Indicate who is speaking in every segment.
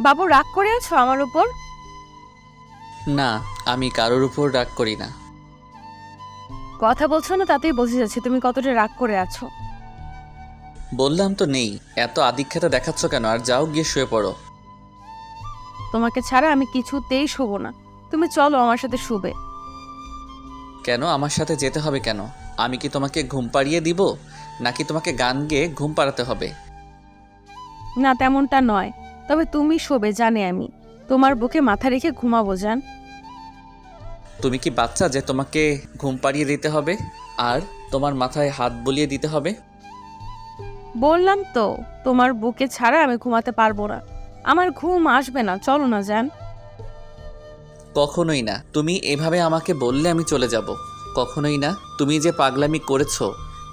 Speaker 1: বাবু রাগ করে আছো আমার উপর?
Speaker 2: না আমি কারোর উপর রাগ করি না।
Speaker 1: কথা বলছো না তাতেই বোঝা যাচ্ছে তুমি কতটা রাগ করে আছো।
Speaker 2: বললাম তো নেই এত আদিক্ষেতা দেখাচ্ছ কেন? আর যাও গিয়ে শুয়ে পড়ো।
Speaker 1: তোমাকে ছাড়া আমি কিছুতেই শুবো না। তুমি চলো আমার সাথে শুবে।
Speaker 2: কেন? আমার সাথে যেতে হবে কেন? আমি কি তোমাকে ঘুম পাড়িয়ে দিব? নাকি তোমাকে গান গেয়ে ঘুম পাড়াতে হবে?
Speaker 1: না তেমনটা নয়। তবে তুমি শোবে জানে আমি। তোমার বুকে মাথা রেখে ঘুমাবো জান।
Speaker 2: তুমি কি বাচ্চা যে তোমাকে ঘুম পাড়িয়ে দিতে হবে আর তোমার মাথায় হাত বলিয়ে দিতে হবে?
Speaker 1: বললাম তো তোমার বুকে ছাড়া আমি ঘুমাতে পারব না। আমার ঘুম আসবে না চলো না যান
Speaker 2: কখনোই না। তুমি এভাবে আমাকে বললে আমি চলে যাব। কখনোই না। তুমি যে পাগলামি করেছ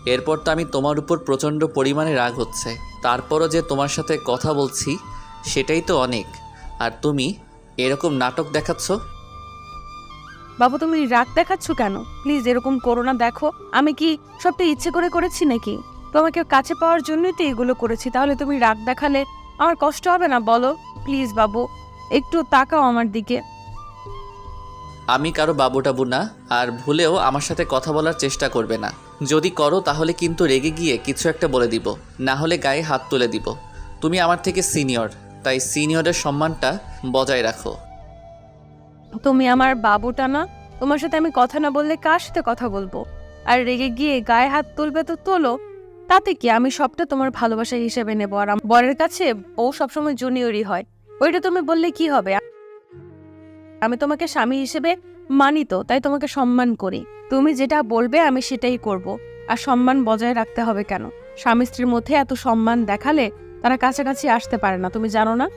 Speaker 2: এরপর তো আমি তোমার উপর প্রচণ্ড পরিমাণে রাগ হচ্ছে। তারপরও যে তোমার সাথে কথা বলছি সেটাই তো অনেক। আর তুমি এরকম নাটক দেখাচ্ছ?
Speaker 1: বাবু তুমি রাগ দেখাচ্ছ কেন? প্লিজ এরকম করো না দেখো। আমি কি সবটা ইচ্ছে করে করেছি নাকি? তোমাকে কাছে পাওয়ার জন্যই তো এগুলো করেছি তাহলে তুমি রাগ দেখালে আমার কষ্ট হবে না বলো। প্লিজ বাবু একটু তাকাও আমার দিকে।
Speaker 2: আমি কারও বাবু টাবু না আর ভুলেও আমার সাথে কথা বলার চেষ্টা করবে না। যদি করো তাহলে কিন্তু রেগে গিয়ে কিছু একটা বলে দিব না হলে গায়ে হাত তুলে দিব। তুমি আমার থেকে সিনিয়র। তাই সিনিয়রের সম্মানটা বজায় রাখো।
Speaker 1: তুমি আমার বাবুটা না? তোমার সাথে আমি কথা না বললে কার সাথে কথা বলব? আর রেগে গিয়ে গায়ে হাত তুলবে তো তোলো। তাতে কি আমি সবটা তোমার ভালোবাসা হিসেবে নেব? আর বরের কাছে ও সবসময় জুনিয়রই হয়। ওইটা তুমি বললে কি হবে? আমি তোমাকে স্বামী হিসেবে মানি তো, তাই তোমাকে সম্মান করি। তুমি যেটা বলবে আমি সেটাই করব। আর সম্মান বজায় রাখতে হবে কেন? স্বামী স্ত্রীর মধ্যে এত সম্মান দেখালে তারা কাছাকাছি আসতে পারে না তুমি জানো না?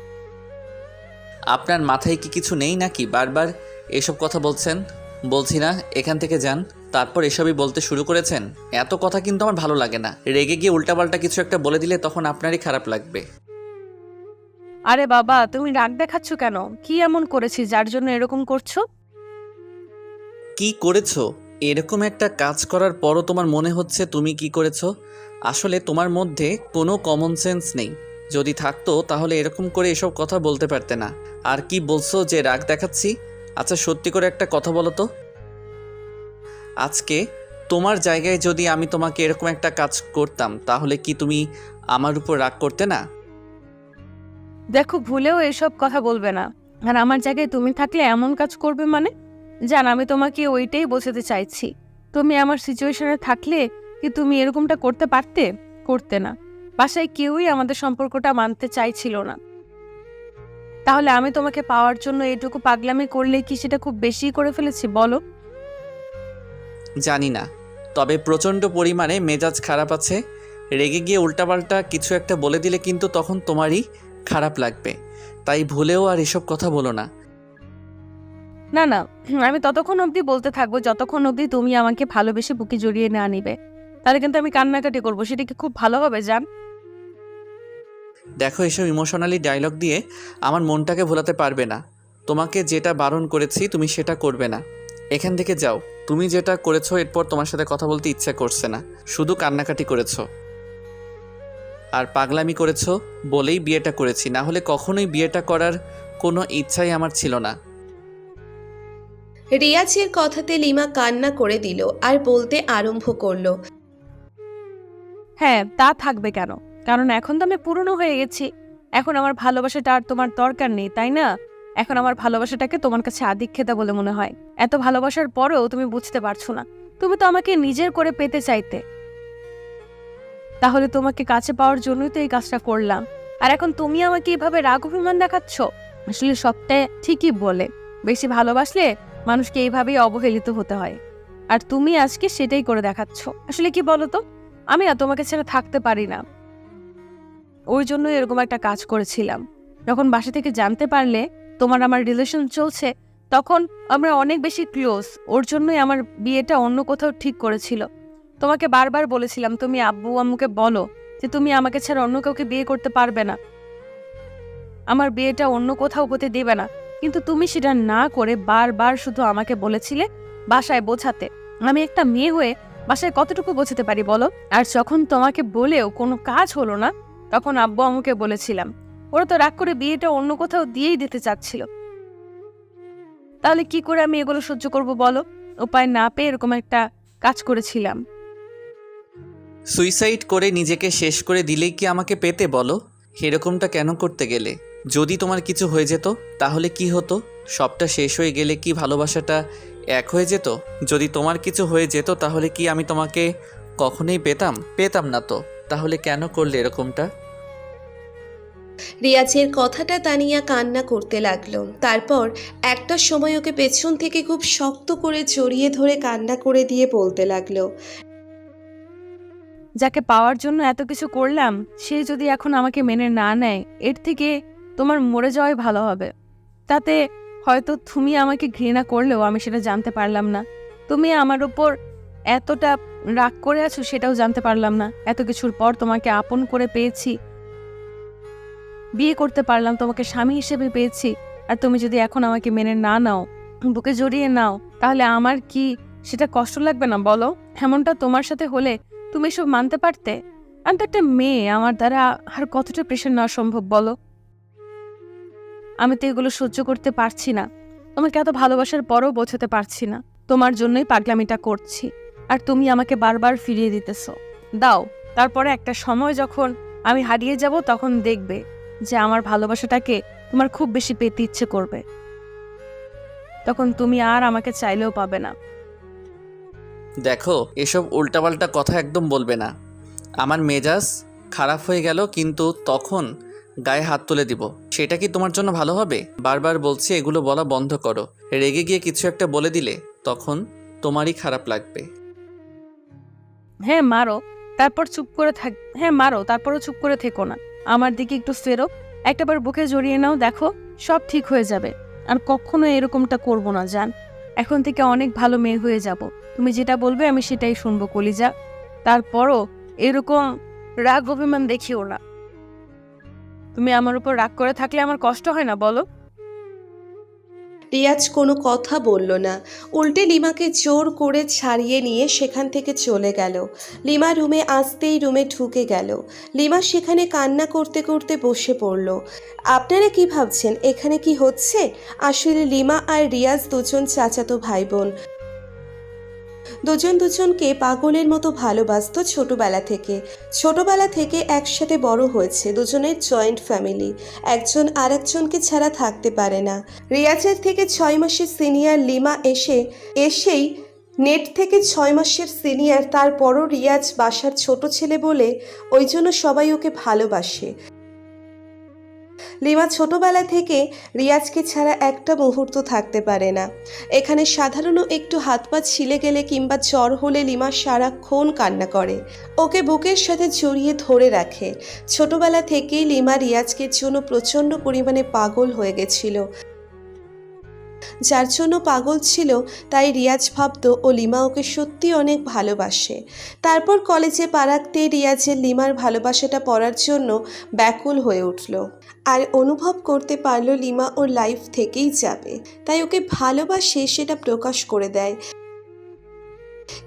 Speaker 2: আপনার মাথায় কি কিছু নেই নাকি? বারবার এসব কথা বলছেন? বলছি না এখান থেকে যান। তারপর এসবই বলতে শুরু করেছেন। এত কথা কিন্তু আমার ভালো লাগে না। রেগে গিয়ে উল্টাপাল্টা কিছু একটা বলে দিলে তখন আপনারই খারাপ লাগবে।
Speaker 1: আরে বাবা তুমি রাগ দেখাচ্ছ কেন? কি এমন করেছি যার জন্য এরকম করছ?
Speaker 2: কি করেছ? এরকম একটা কাজ করার পরও তোমার মনে হচ্ছে তুমি কি করেছ? আসলে তোমার মধ্যে কোনো কমন সেন্স নেই। যদি থাকতো, তাহলে এরকম করে এসব কথা বলতে পারতে না। আর কি বলছো যে রাগ দেখাচ্ছি? আচ্ছা সত্যি করে একটা কথা বলো তো। আজকে তোমার জায়গায় যদি আমি তোমাকে এরকম একটা কাজ করতাম, তাহলে কি তুমি আমার উপর রাগ করতে না?
Speaker 1: দেখো, ভুলেও এসব কথা বলবে না। আর আমার জায়গায় তুমি থাকলে এমন কাজ করবে মানে? জান, আমি তোমাকে ওইটাই বোঝাতে চাইছি। তুমি আমার সিচুয়েশনে থাকলে কি তুমি এরকমটা করতে পারতে? করতে না। বাসায় কেউই আমাদের সম্পর্কটা মানতে চাইছিল না। তাহলে আমি তোমাকে পাওয়ার জন্য এটুকু পাগলামি করলে কি সেটা খুব বেশি করে ফেলেছি বলো?
Speaker 2: জানি না। তবে প্রচণ্ড পরিমাণে মেজাজ খারাপ আছে। রেগে গিয়ে উল্টাপাল্টা কিছু একটা বলে দিলে কিন্তু তখন তোমারই খারাপ লাগবে। তাই ভুলেও আর এসব কথা বলো না।
Speaker 1: না না। আমি ততক্ষণ অবধি বলতে থাকব যতক্ষণ অবধি তুমি আমাকে ভালোবেসে বুকে জড়িয়ে না নিবে। তাহলে কিন্তু আমি কান্নাকাটি করব সেটা কি খুব ভালো হবে জান?
Speaker 2: দেখো এসব ইমোশনালি ডায়লগ দিয়ে আমার মনটাকে ভোলাতে পারবে না। তোমাকে যেটা বারণ করেছি তুমি সেটা করবে না। এখান থেকে যাও। তুমি যেটা করেছ এরপর তোমার সাথে কথা বলতে ইচ্ছা করছে না। শুধু কান্নাকাটি করেছ। আর পাগলামি করেছ বলেই বিয়েটা করেছি। না হলে কখনোই বিয়েটা করার কোনো ইচ্ছাই আমার ছিল না।
Speaker 3: রিয়াজের কথাতে লিমা কান্না করে দিল আর বলতে আরম্ভ করল।
Speaker 1: হ্যাঁ তা থাকবে কেন? কারণ এখন তো আমি পুরনো হয়ে গেছি। এখন আমার ভালোবাসাটা আর তোমার দরকার নেই, তাই না? এখন আমার ভালোবাসাটাকে তোমার কাছে আদিক্ষেতা বলে মনে হয়। এত ভালোবাসার পরেও তুমি বুঝতে পারছ না। তুমি তো আমাকে নিজের করে পেতে চাইতে। তাহলে তোমাকে কাছে পাওয়ার জন্যই তো এই কাজটা করলাম। আর এখন তুমি আমাকে এভাবে রাগ অভিমান দেখাচ্ছ? আসলে সবটাই ঠিকই বলে। বেশি ভালোবাসলে মানুষকে এইভাবেই অবহেলিত হতে হয়। আর তুমি আজকে সেটাই করে দেখাচ্ছ। আসলে কি বলো তো? আমি না তোমাকে ছেড়ে থাকতে পারি না। ওই জন্য এরকম একটা কাজ করেছিলাম। যখন বাসা থেকে জানতে পারলে তোমার আমার রিলেশন চলছে, তখন আমরা অনেক বেশি ক্লোজ ওর জন্যই আমার বিয়েটা অন্য কোথাও ঠিক করেছিল। তোমাকে বারবার বলেছিলাম, তুমি আব্বু আম্মুকে বলো যে তুমি আমাকে ছাড়া অন্য কাউকে বিয়ে করতে পারবে না। আমার বিয়েটা অন্য কোথাও হতে দেবে না। কিন্তু তুমি সেটা না করে বারবার শুধু আমাকে বলেছিলে বাসায় বোঝাতে। আমি একটা মেয়ে হয়ে বাসায় কতটুকু বোঝাতে পারি বলো? আর যখন তোমাকে বলেও কোনো কাজ হলো না, তখন আব্বু আমাকে বলেছিলাম। ওরা তো রাগ করে বিয়েটা অন্য কোথাও দিয়েই দিতে চাচ্ছিল। তাহলে কি করে আমি এগুলো সহ্য করব বলো? উপায় না পেয়ে এরকম একটা কাজ করেছিলাম।
Speaker 2: সুইসাইড করে নিজেকে শেষ করে দিলেই কি আমাকে পেতে বলো? এরকমটা কেন করতে গেলে? যদি তোমার কিছু হয়ে যেত, তাহলে কি হতো? সবটা শেষ হয়ে গেলে কি ভালোবাসাটা এক হয়ে যেত? যদি তোমার কিছু হয়ে যেত তাহলে কি আমি তোমাকে কখনোই পেতাম? পেতাম না তো। তাহলে কেন করলে এরকমটা?
Speaker 3: রিয়াজের কথাটা তানিয়া কান্না করতে লাগল। তারপর একটা সময় ওকে পেছন থেকে খুব শক্ত করে জড়িয়ে ধরে কান্না করে দিয়ে বলতে লাগল
Speaker 1: যাকে পাওয়ার জন্য এত কিছু করলাম সে যদি এখন আমাকে মেনে না নেয় এর থেকে তোমার মরে যাওয়াই ভালো হবে। তাতে হয়তো তুমি আমাকে ঘৃণা করলেও আমি সেটা জানতে পারলাম না। তুমি আমার উপর এতটা রাগ করে আছো সেটাও জানতে পারলাম না। এত কিছুর পর তোমাকে আপন করে পেয়েছি। বিয়ে করতে পারলাম, তোমাকে স্বামী হিসেবে পেয়েছি। আর তুমি যদি এখন আমাকে মেনে না নাও, বুকে জড়িয়ে নাও, তাহলে আমার কি সেটা কষ্ট লাগবে না বলো? এমনটা তোমার সাথে হলে তুমি এসব মানতে পারতে? আমি তো একটা মেয়ে, আমার দ্বারা আর কতটা প্রেশার নেওয়া সম্ভব বলো? আমি তো এগুলো সহ্য করতে পারছি না। তোমাকে এত ভালোবাসার পরও বোঝাতে পারছি না। তোমার জন্যই পাগলামিটা করছি। আর তুমি আমাকে বারবার ফিরিয়ে দিতেছো। দাও, তারপরে একটা সময় যখন আমি হারিয়ে যাব তখন দেখবে যে আমার ভালোবাসাটাকে তোমার খুব বেশি পেতে ইচ্ছে করবে। তখন তুমি আর আমাকে চাইলেও পাবে না।
Speaker 2: দেখো, এসব উল্টাপাল্টা কথা একদম বলবে না। আমার মেজাজ খারাপ হয়ে গেল, কিন্তু তখন গায়ে হাত তুলে দিব। সেটা কি তোমার জন্য ভালো হবে? বারবার বলছি, এগুলো বলা বন্ধ করো। রেগে গিয়ে কিছু একটা বলে দিলে, তখন তোমারই খারাপ লাগবে।
Speaker 1: হ্যাঁ মারো। তারপর চুপ করে থাক হ্যাঁ মারো। তারপরও চুপ করে থেকো না। আমার দিকে একটু ফেরো একটাবার বুকে জড়িয়ে নাও, দেখো, সব ঠিক হয়ে যাবে। আর কখনো এরকমটা করব না, জান। এখন থেকে অনেক ভালো মেয়ে হয়ে যাব। তুমি যেটা বলবে, আমি সেটাই শুনব, কলিজা। তারপরও এরকম রাগ অভিমান দেখিও না। তুমি আমার উপর রাগ করে থাকলে আমার কষ্ট হয় না, বলো।
Speaker 3: রিয়াজ কোনো কথা বলল না। উল্টে লিমাকে জোর করে ছাড়িয়ে নিয়ে সেখান থেকে চলে গেল। লিমা রুমে আসতেই রুমে ঢুকে গেল। লিমা সেখানে কান্না করতে করতে বসে পড়ল। আপনারা কি ভাবছেন, এখানে কি হচ্ছে? আসলে লিমা আর রিয়াজ দুজন চাচাতো ভাই বোন দুজন দুজনকে পাগলের মতো ভালোবাসতো ছোটবেলা থেকে। ছোটবেলা থেকে একসাথে বড় হয়েছে দুজনের জয়েন্ট ফ্যামিলি। একজন আরেকজনকে ছাড়া থাকতে পারে না। রিয়াজের থেকে ছয় মাসের সিনিয়র লিমা এসে, এসেই নেট থেকে ছয় মাসের সিনিয়র, তারপরও রিয়াজ বাসার ছোট ছেলে বলে ওই জন্য সবাই ওকে ভালোবাসে। লিমা ছোটোবেলা থেকে রিয়াজকে ছাড়া একটা মুহূর্ত থাকতে পারে না। এখানে সাধারণ একটু হাত পা ছিলে গেলে কিংবা জ্বর হলে লিমা সারাক্ষণ কান্না করে। ওকে বুকের সাথে জড়িয়ে ধরে রাখে। ছোটবেলা থেকেই লিমা রিয়াজকে জন্য প্রচণ্ড পরিমাণে পাগল হয়ে গেছিল। যার জন্য পাগল ছিল, তাই রিয়াজ ভাবত ও লিমা ওকে সত্যি অনেক ভালোবাসে। তারপর কলেজে পা রাখতে রিয়াজের লিমার ভালোবাসাটা পড়ার জন্য ব্যাকুল হয়ে উঠল। আর অনুভব করতে পারল লিমা ওর লাইফ থেকেই যাবে। তাই ওকে ভালোবাসে সেটা প্রকাশ করে দেয়।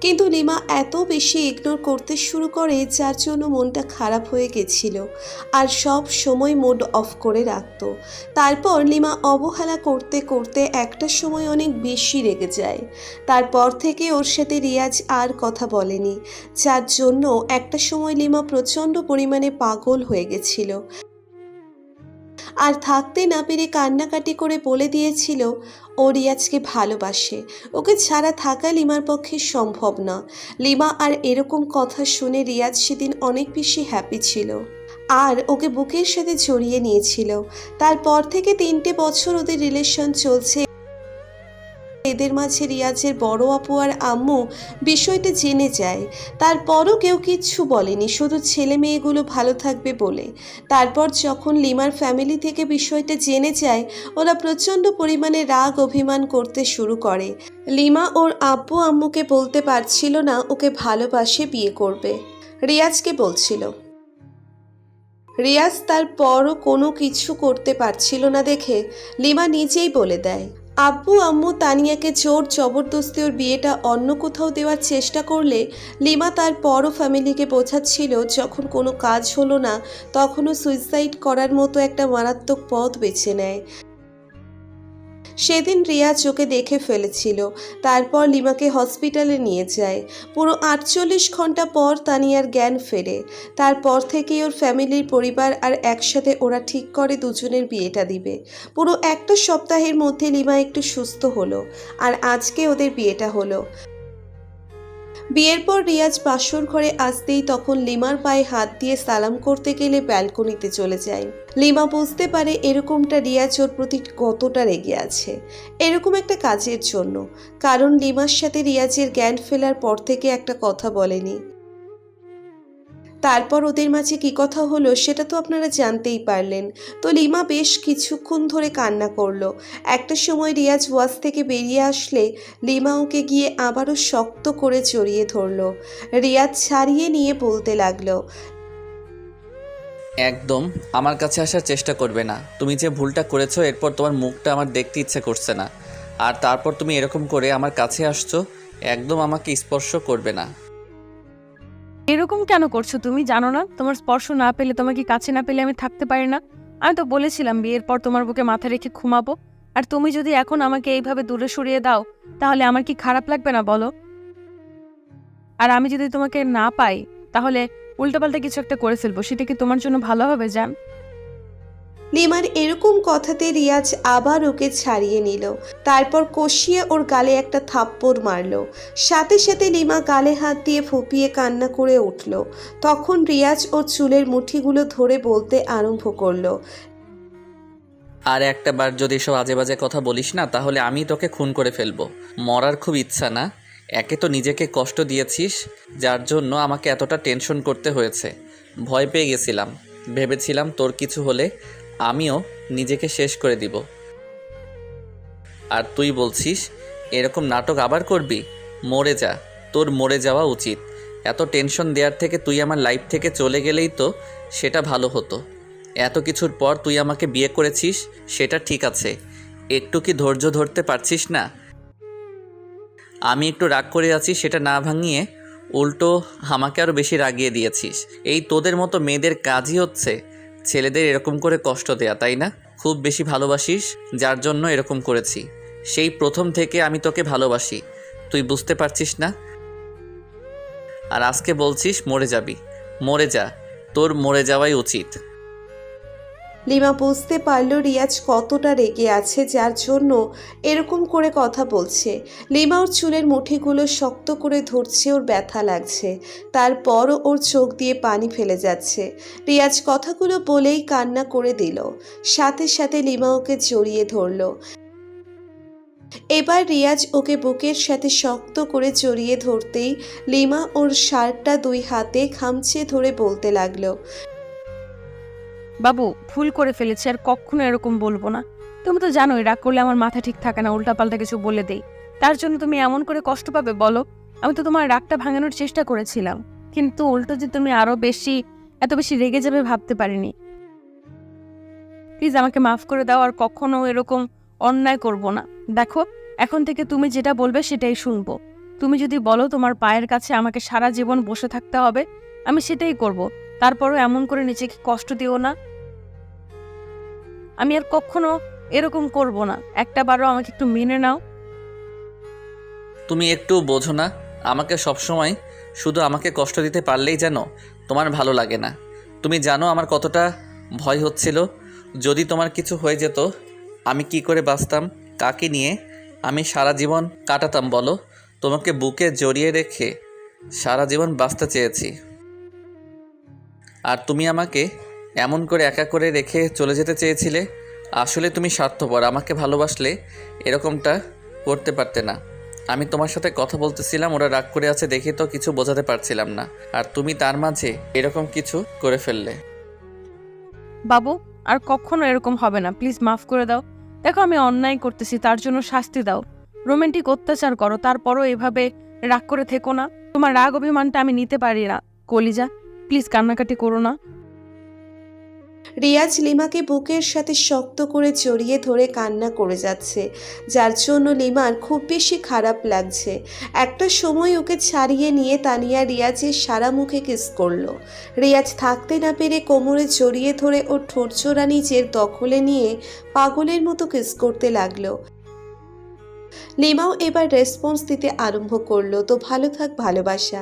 Speaker 3: কিন্তু লিমা এত বেশি ইগনোর করতে শুরু করে, যার জন্য মনটা খারাপ হয়ে গেছিল। আর সব সময় মুড অফ করে রাখতো। তারপর লিমা অবহেলা করতে করতে একটা সময় অনেক বেশি রেগে যায়। তারপর থেকে ওর সাথে রিয়াজ আর কথা বলেনি। যার জন্য একটা সময় লিমা প্রচণ্ড পরিমাণে পাগল হয়ে গেছিল। আর থাকতে না পেরে কান্নাকাটি করে বলে দিয়েছিল, ও রিয়াজকে ভালোবাসে। ওকে ছাড়া থাকা লিমার পক্ষে সম্ভব না। লিমা আর এরকম কথা শুনে রিয়াজ সেদিন অনেক বেশি হ্যাপি ছিল। আর ওকে বুকের সাথে জড়িয়ে নিয়েছিল। তারপর থেকে তিনটে বছর ওদের রিলেশন চলছে। এদের মাঝে রিয়াজের বড় আপু আর আম্মু বিষয়টা জেনে যায়। তারপরও কেউ কিচ্ছু বলেনি, শুধু ছেলে মেয়েগুলো ভালো থাকবে বলে। তারপর যখন লিমার ফ্যামিলি থেকে বিষয়টা জেনে যায়, ওরা প্রচণ্ড পরিমাণে রাগ অভিমান করতে শুরু করে। লিমা ওর আব্বু আম্মুকে বলতে পারছিল না ওকে ভালোবাসে, বিয়ে করবে। রিয়াজকে বলছিল, রিয়াজ তার পরও কোনো কিছু করতে পারছিল না দেখে লিমা নিজেই বলে দেয়। আব্বু, আম্মু তানিয়াকে জোর জবরদস্তি ওর বিয়েটা অন্য কোথাও দেওয়ার চেষ্টা করলে লিমা তার পরও ফ্যামিলিকে বোঝাচ্ছিল যখন কোনো কাজ হলো না, তখনও সুইসাইড করার মতো একটা মারাত্মক পথ বেছে নেয়। সেদিন রিয়া চোখে দেখে ফেলেছিল। তারপর লিমাকে হসপিটালে নিয়ে যায়। পুরো আটচল্লিশ ঘণ্টা পর তানিয়ার জ্ঞান ফেরে। তারপর থেকে ওর ফ্যামিলির পরিবার আর একসাথে ওরা ঠিক করে দুজনের বিয়েটা দিবে। পুরো একটা সপ্তাহের মধ্যে লিমা একটু সুস্থ হলো। আর আজকে ওদের বিয়েটা হলো। বিয়ের পর রিয়াজ বাসর ঘরে আসতেই তখন লিমার পায়ে হাত দিয়ে সালাম করতে গেলে ব্যালকনিতে চলে যায়। লিমা বুঝতে পারে এরকমটা রিয়াজ ওর প্রতি কতটা রেগে আছে। এরকম একটা কাজের জন্য। কারণ লিমার সাথে রিয়াজের জ্ঞান ফেলার পর থেকে একটা কথা বলেনি। তারপর ওদের মাঝে কি কথা হলো সেটা তো আপনারা জানতেই পারলেন। তো লিমা বেশ কিছুক্ষণ ধরে কান্না করল। একটা সময় রিয়াজ ওয়াজ থেকে বেরিয়ে আসলে লিমা ওকে গিয়ে আবারও শক্ত করে জড়িয়ে ধরলো। রিয়াজ ছাড়িয়ে নিয়ে বলতে লাগল,
Speaker 2: একদম, আমার কাছে আসার চেষ্টা করবে না। তুমি যে ভুলটা করেছ, এরপর তোমার মুখটা আমার দেখতে ইচ্ছে করছে না। আর তারপর তুমি এরকম করে আমার কাছে আসছো, একদম আমাকে স্পর্শ করবে না।
Speaker 1: এরকম কেন করছ তুমি? জানো না? তোমার স্পর্শ না পেলে তোমাকে কাছে না পেলে আমি থাকতে পারি না? আমি তো বলেছিলাম, বিয়ের পর তোমার বুকে মাথা রেখে ঘুমাবো। আর তুমি যদি এখন আমাকে এইভাবে দূরে সরিয়ে দাও, তাহলে আমার কি খারাপ লাগবে না বলো? আর আমি যদি তোমাকে না পাই, তাহলে উল্টোপাল্টা কিছু একটা করে ফেলব। সেটা কি তোমার জন্য ভালো হবে, জান?
Speaker 3: লিমার এরকম কথাতে রিয়াজ আবার ওকে ছাড়িয়ে নিল। তারপর কষিয়ে ওর গালে একটা থাপ্পড় মারল। সাথে সাথে লিমা গালে হাত দিয়ে ফুপিয়ে কান্না করে উঠল। তখন রিয়াজ ওর চুলের মুঠিগুলো ধরে বলতে আরম্ভ করল,
Speaker 2: আর একটা বার যদি সব আজে বাজে কথা বলিস না, তাহলে আমি তোকে খুন করে ফেলব। মরার খুব ইচ্ছা না? একে তো নিজেকে কষ্ট দিয়েছিস, যার জন্য আমাকে এতটা টেনশন করতে হয়েছে। ভয় পেয়ে গেছিলাম। ভেবেছিলাম তোর কিছু হলে আমিও নিজেকে শেষ করে দিব। আর তুই বলছিস, এরকম নাটক আবার করবি? মরে যা, তোর মরে যাওয়া উচিত। এত টেনশন দেওয়ার থেকে তুই আমার লাইফ থেকে চলে গেলেই তো সেটা ভালো হতো। এত কিছুর পর তুই আমাকে বিয়ে করেছিস, সেটা ঠিক আছে। একটু কি ধৈর্য ধরতে পারছিস না? আমি একটু রাগ করে আছি, সেটা না ভাঙিয়ে উল্টো আমাকে আরও বেশি রাগিয়ে দিয়েছিস। এই তোদের মতো মেয়েদের কাজই হচ্ছে। ছেলেদের এরকম করে কষ্ট দেয়া, তাই না? খুব বেশি ভালোবাসিস, যার জন্য এরকম করেছি। সেই প্রথম থেকে আমি তোকে ভালোবাসি। তুই বুঝতে পারছিস না? আর আজকে বলছিস মরে যাবি। মরে যা। তোর মরে যাওয়াই উচিত।
Speaker 3: লিমা বুঝতে পারল রিয়াজ কতটা রেগে আছে যার জন্য এরকম করে কথা বলছে। লিমা ওর চুলের মুঠিগুলো শক্ত করে ধরছে, ওর ব্যথা লাগছে। তারপরও ওর চোখ দিয়ে পানি ফেলে যাচ্ছে। রিয়াজ কথাগুলো বলেই কান্না করে দিল। সাথে সাথে লিমা ওকে জড়িয়ে ধরল। এবার রিয়াজ ওকে বুকের সাথে শক্ত করে জড়িয়ে ধরতেই লিমা ওর শার্টটা দুই হাতে খামচে ধরে বলতে লাগল
Speaker 1: বাবু, ভুল করে ফেলেছি, আর কখনো এরকম বলব না। তুমি তো জানোই, রাগ করলে আমার মাথা ঠিক থাকে না, উল্টাপাল্টা কিছু বলে দেই। তার জন্য তুমি এমন করে কষ্ট পাবে, বলো। আমি তো তোমার রাগটা ভাঙানোর চেষ্টা করেছিলাম। কিন্তু উল্টো যে তুমি আরও বেশি, এত বেশি রেগে যাবে ভাবতে পারিনি। প্লিজ আমাকে মাফ করে দাও, আর কখনো এরকম অন্যায় করব না। দেখো, এখন থেকে তুমি যেটা বলবে সেটাই শুনব। তুমি যদি বলো তোমার পায়ের কাছে আমাকে সারা জীবন বসে থাকতে হবে, আমি সেটাই করব। তারপরও এমন করে নিজেকে কষ্ট দিও না। আমি আর কখনো এরকম করব না। একটা বারও আমাকে একটু মেনে নাও।
Speaker 2: তুমি একটু বোঝো না, আমাকে সবসময় শুধু আমাকে কষ্ট দিতে পারলেই যেন তোমার ভালো লাগে না। তুমি জানো আমার কতটা ভয় হচ্ছিল। যদি তোমার কিছু হয়ে যেত, আমি কি করে বাঁচতাম, কাকে নিয়ে আমি সারা জীবন কাটাতাম বলো? তোমাকে বুকে জড়িয়ে রেখে সারা জীবন বাঁচতে চেয়েছি। আর তুমি আমাকে এমন করে একা করে রেখে চলে যেতে চেয়েছিলে? আসলে তুমি স্বার্থপর, আমাকে ভালোবাসলে এরকমটা করতে পারতে না। আমি তোমার সাথে কথা বলতেছিলাম, ওরা রাগ করে আছে দেখে তো কিছু বোঝাতে পারছিলাম না। আর তুমি তার মাঝে এরকম কিছু করে ফেললে।
Speaker 1: বাবু, আর কখনো এরকম হবে না। প্লিজ মাফ করে দাও। দেখো, আমি অন্যায় করতেছি, তার জন্য শাস্তি দাও। রোমান্টিক অত্যাচার করো, তারপরও এভাবে রাগ করে থেকো না। তোমার রাগ অভিমানটা আমি নিতে পারি না। কলিজা, প্লিজ কান্নাকাটি করো না।
Speaker 3: রিয়াজ লিমাকে বুকের সাথে শক্ত করে জড়িয়ে ধরে কান্না করে যাচ্ছে, যার জন্য লিমার খুব বেশি খারাপ লাগছে। একটা সময় ওকে ছাড়িয়ে নিয়ে তানিয়া রিয়াজের সারা মুখে কিস করল। রিয়াজ থাকতে না পেরে কোমরে জড়িয়ে ধরে ওর ঠোঁটচোরা নিজের দখলে নিয়ে পাগলের মতো কিস করতে লাগল। লিমাও এবার রেসপন্স দিতে আরম্ভ করল, তো ভালো থাক ভালোবাসা।